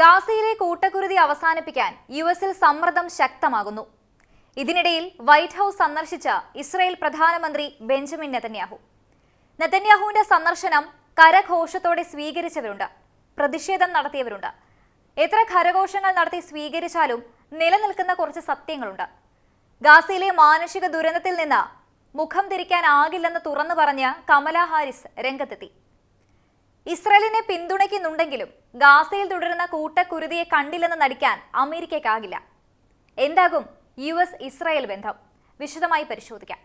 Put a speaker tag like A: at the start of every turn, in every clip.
A: ഗാസയിലെ കൂട്ടക്കുരുതി അവസാനിപ്പിക്കാൻ യു എസിൽ സമ്മർദ്ദം ശക്തമാകുന്നു. ഇതിനിടയിൽ വൈറ്റ് ഹൌസ് സന്ദർശിച്ച ഇസ്രയേൽ പ്രധാനമന്ത്രി ബെഞ്ചമിൻ നെതന്യാഹു. നെതന്യാഹുവിന്റെ സന്ദർശനം കരഘോഷത്തോടെ സ്വീകരിച്ചവരുണ്ട്. പ്രതിഷേധം നടത്തിയവരുണ്ട്. എത്ര കരഘോഷങ്ങൾ നടത്തി സ്വീകരിച്ചാലും നിലനിൽക്കുന്ന കുറച്ച് സത്യങ്ങളുണ്ട്. ഗാസയിലെ മാനുഷിക ദുരന്തത്തിൽ നിന്ന് മുഖം തിരിക്കാനാകില്ലെന്ന് തുറന്നു പറഞ്ഞ് കമലാ ഹാരിസ് രംഗത്തെത്തി. ഇസ്രയേലിനെ പിന്തുണയ്ക്കുന്നുണ്ടെങ്കിലും ഗാസയിൽ തുടരുന്ന കൂട്ടക്കുരുതിയെ കണ്ടില്ലെന്ന് നടിക്കാൻ അമേരിക്കയ്ക്കാകില്ല. എന്താകും യു എസ് ഇസ്രായേൽ ബന്ധം? വിശദമായി പരിശോധിക്കാം.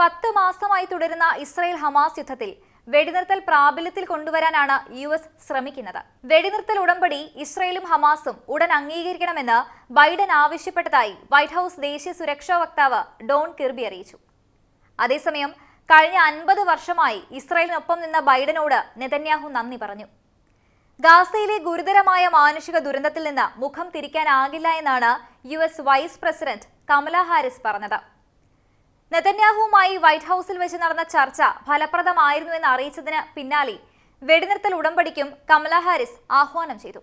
A: പത്ത് മാസമായി തുടരുന്ന ഇസ്രായേൽ ഹമാസ് യുദ്ധത്തിൽ വെടിനിർത്തൽ പ്രാബല്യത്തിൽ കൊണ്ടുവരാനാണ് യു എസ് ശ്രമിക്കുന്നത്. വെടിനിർത്തൽ ഉടമ്പടി ഇസ്രയേലും ഹമാസും ഉടൻ അംഗീകരിക്കണമെന്ന് ബൈഡൻ ആവശ്യപ്പെട്ടതായി വൈറ്റ് ഹൌസ് ദേശീയ സുരക്ഷാ വക്താവ് ഡോൺ കിർബി അറിയിച്ചു. അതേസമയം കഴിഞ്ഞ അൻപത് വർഷമായി ഇസ്രായേലിനൊപ്പം നിന്ന ബൈഡനോട് നെതന്യാഹു നന്ദി പറഞ്ഞു. ഗാസയിലെ ഗുരുതരമായ മാനുഷിക ദുരന്തത്തിൽ നിന്ന് മുഖം തിരിക്കാനാകില്ല എന്നാണ് U S vice president Kamala Harris പറഞ്ഞത്. നെതന്യാഹുവുമായി വൈറ്റ് ഹൌസിൽ വെച്ച് നടന്ന ചർച്ച ഫലപ്രദമായിരുന്നുവെന്ന് അറിയിച്ചതിന് പിന്നാലെ വെടിനിർത്തൽ ഉടമ്പടിക്കും കമല ഹാരിസ് ആഹ്വാനം ചെയ്തു.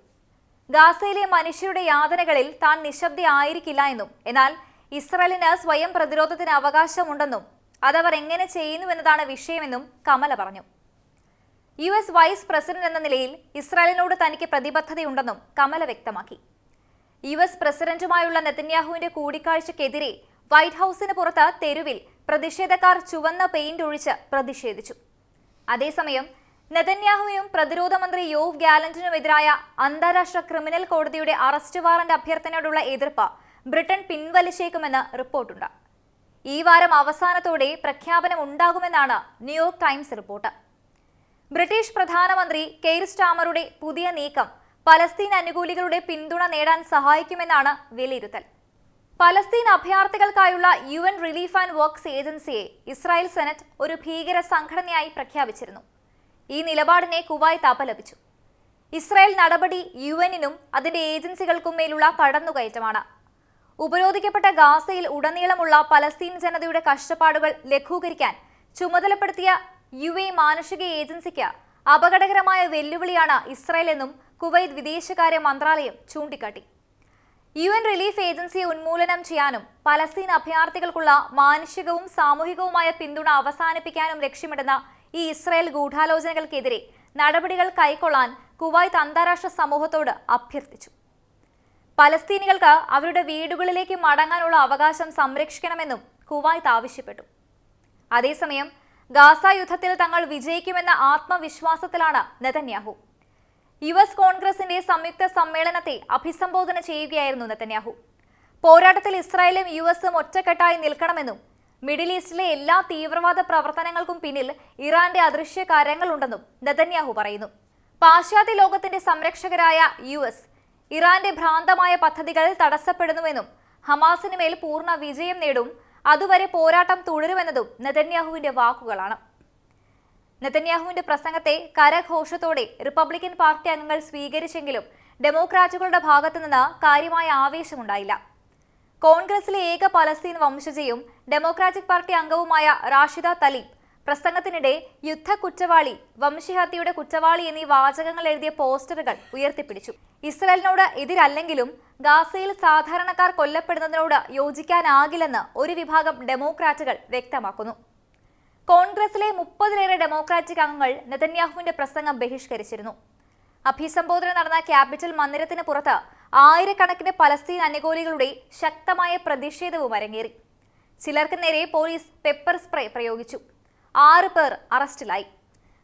A: ഗാസയിലെ മനുഷ്യരുടെ യാതനകളിൽ താൻ നിശബ്ദയായിരിക്കില്ല എന്നും എന്നാൽ ഇസ്രയേലിന് സ്വയം പ്രതിരോധത്തിന് അവകാശമുണ്ടെന്നും അതവർ എങ്ങനെ ചെയ്യുന്നുവെന്നതാണ് വിഷയമെന്നും കമല പറഞ്ഞു. യു എസ് വൈസ് പ്രസിഡന്റ് എന്ന നിലയിൽ ഇസ്രായേലിനോട് തനിക്ക് പ്രതിബദ്ധതയുണ്ടെന്നും കമല വ്യക്തമാക്കി. യു എസ് പ്രസിഡന്റുമായുള്ള നെതന്യാഹുവിന്റെ കൂടിക്കാഴ്ചയ്ക്കെതിരെ വൈറ്റ് ഹൌസിന് പുറത്ത് തെരുവിൽ പ്രതിഷേധക്കാർ ചുവന്ന പെയിന്റ് ഒഴിച്ച് പ്രതിഷേധിച്ചു. അതേസമയം നെതന്യാഹുവിനും പ്രതിരോധ മന്ത്രി യോവ് ഗാലന്റിനുമെതിരായ അന്താരാഷ്ട്ര ക്രിമിനൽ കോടതിയുടെ അറസ്റ്റ് വാറന്റ് അഭ്യർത്ഥനയോടുള്ള എതിർപ്പ് ബ്രിട്ടൻ പിൻവലിച്ചേക്കുമെന്ന് റിപ്പോർട്ടുണ്ട്. ഈ വാരം അവസാനത്തോടെ പ്രഖ്യാപനം ഉണ്ടാകുമെന്നാണ് ന്യൂയോർക്ക് ടൈംസ് റിപ്പോർട്ട്. ബ്രിട്ടീഷ് പ്രധാനമന്ത്രി കെയ്ർ സ്റ്റാമറുടെ പുതിയ നീക്കം പലസ്തീൻ അനുകൂലികളുടെ പിന്തുണ നേടാൻ സഹായിക്കുമെന്നാണ് വിലയിരുത്തൽ. Palestine അഭയാർത്ഥികൾക്കായുള്ള U N relief and works ഏജൻസിയെ ഇസ്രായേൽ സെനറ്റ് ഒരു ഭീകര സംഘടനയായി പ്രഖ്യാപിച്ചിരുന്നു. ഈ നിലപാടിനെ കുവൈത്ത് അപലപിച്ചു. ഇസ്രായേൽ നടപടി യു എനിനും അതിന്റെ ഏജൻസികൾക്കും മേലുള്ള കടന്നുകയറ്റമാണ്. ഉപരോധിക്കപ്പെട്ട ഗാസയിൽ ഉടനീളമുള്ള പലസ്തീൻ ജനതയുടെ കഷ്ടപ്പാടുകൾ ലഘൂകരിക്കാൻ ചുമതലപ്പെടുത്തിയ യു എ മാനുഷിക ഏജൻസിക്ക് അപകടകരമായ വെല്ലുവിളിയാണ് ഇസ്രായേൽ എന്നും കുവൈത്ത് വിദേശകാര്യ മന്ത്രാലയം ചൂണ്ടിക്കാട്ടി. യു എൻ റിലീഫ് ഏജൻസിയെ ഉന്മൂലനം ചെയ്യാനും പലസ്തീൻ അഭയാർത്ഥികൾക്കുള്ള മാനുഷികവും സാമൂഹികവുമായ പിന്തുണ അവസാനിപ്പിക്കാനും ലക്ഷ്യമിടുന്ന ഈ ഇസ്രായേൽ ഗൂഢാലോചനകൾക്കെതിരെ നടപടികൾ കൈക്കൊള്ളാൻ കുവൈത്ത് അന്താരാഷ്ട്ര സമൂഹത്തോട് അഭ്യർത്ഥിച്ചു. പലസ്തീനികൾക്ക് അവരുടെ വീടുകളിലേക്ക് മടങ്ങാനുള്ള അവകാശം സംരക്ഷിക്കണമെന്നും കുവൈത്ത് ആവശ്യപ്പെട്ടു. അതേസമയം ഗാസ യുദ്ധത്തിൽ തങ്ങൾ വിജയിക്കുമെന്ന ആത്മവിശ്വാസത്തിലാണ് നെതന്യാഹു. യു എസ് കോൺഗ്രസിന്റെ സംയുക്ത സമ്മേളനത്തെ അഭിസംബോധന ചെയ്യുകയായിരുന്നു നെതന്യാഹു. പോരാട്ടത്തിൽ ഇസ്രായേലും യു എസും ഒറ്റക്കെട്ടായി നിൽക്കണമെന്നും മിഡിൽ ഈസ്റ്റിലെ എല്ലാ തീവ്രവാദ പ്രവർത്തനങ്ങൾക്കും പിന്നിൽ ഇറാന്റെ അദൃശ്യ കാര്യങ്ങളുണ്ടെന്നും നെതന്യാഹു പറയുന്നു. പാശ്ചാത്യ ലോകത്തിന്റെ സംരക്ഷകരായ യു എസ് ഇറാന്റെ ഭ്രാന്തമായ പദ്ധതികൾ തടസ്സപ്പെടുന്നുവെന്നും ഹമാസിന് മേൽ പൂർണ വിജയം നേടും അതുവരെ പോരാട്ടം തുടരുമെന്നതും നെതന്യാഹുവിന്റെ വാക്കുകളാണ്. നെതന്യാഹുവിന്റെ പ്രസംഗത്തെ കരഘോഷത്തോടെ റിപ്പബ്ലിക്കൻ പാർട്ടി അംഗങ്ങൾ സ്വീകരിച്ചെങ്കിലും ഡെമോക്രാറ്റുകളുടെ ഭാഗത്തുനിന്ന് കാര്യമായ ആവേശമുണ്ടായില്ല. കോൺഗ്രസിലെ ഏക പലസ്തീൻ വംശജയും ഡെമോക്രാറ്റിക് പാർട്ടി അംഗവുമായ റാഷിദ തലീബ് പ്രസംഗത്തിനിടെ യുദ്ധ കുറ്റവാളി വംശഹത്യയുടെ കുറ്റവാളി എന്നീ വാചകങ്ങൾ എഴുതിയ പോസ്റ്ററുകൾ ഉയർത്തിപ്പിടിച്ചു. ഇസ്രയേലിനോട് എതിരല്ലെങ്കിലും ഗാസയിൽ സാധാരണക്കാർ കൊല്ലപ്പെടുന്നതിനോട് യോജിക്കാനാകില്ലെന്ന് ഒരു വിഭാഗം ഡെമോക്രാറ്റുകൾ വ്യക്തമാക്കുന്നു. കോൺഗ്രസിലെ മുപ്പതിലേറെ ഡെമോക്രാറ്റിക് അംഗങ്ങൾ നെതന്യാഹുവിന്റെ പ്രസംഗം ബഹിഷ്കരിച്ചിരുന്നു. അഭിസംബോധന നടന്ന ക്യാപിറ്റൽ മന്ദിരത്തിന് പുറത്ത് ആയിരക്കണക്കിന് പലസ്തീൻ അനുകൂലികളുടെ ശക്തമായ പ്രതിഷേധവും അരങ്ങേറി. ചിലർക്ക് നേരെ പോലീസ് പെപ്പർ സ്പ്രേ പ്രയോഗിച്ചു. ആറ് പേർ അറസ്റ്റിലായി.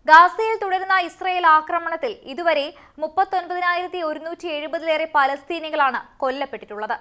A: ഗാസയിൽ തുടരുന്ന ഇസ്രയേൽ ആക്രമണത്തിൽ ഇതുവരെ മുപ്പത്തൊൻപതിനായിരത്തി ഒരുന്നൂറ്റി എഴുപതിലേറെ പലസ്തീനികളാണ് കൊല്ലപ്പെട്ടിട്ടുള്ളത്.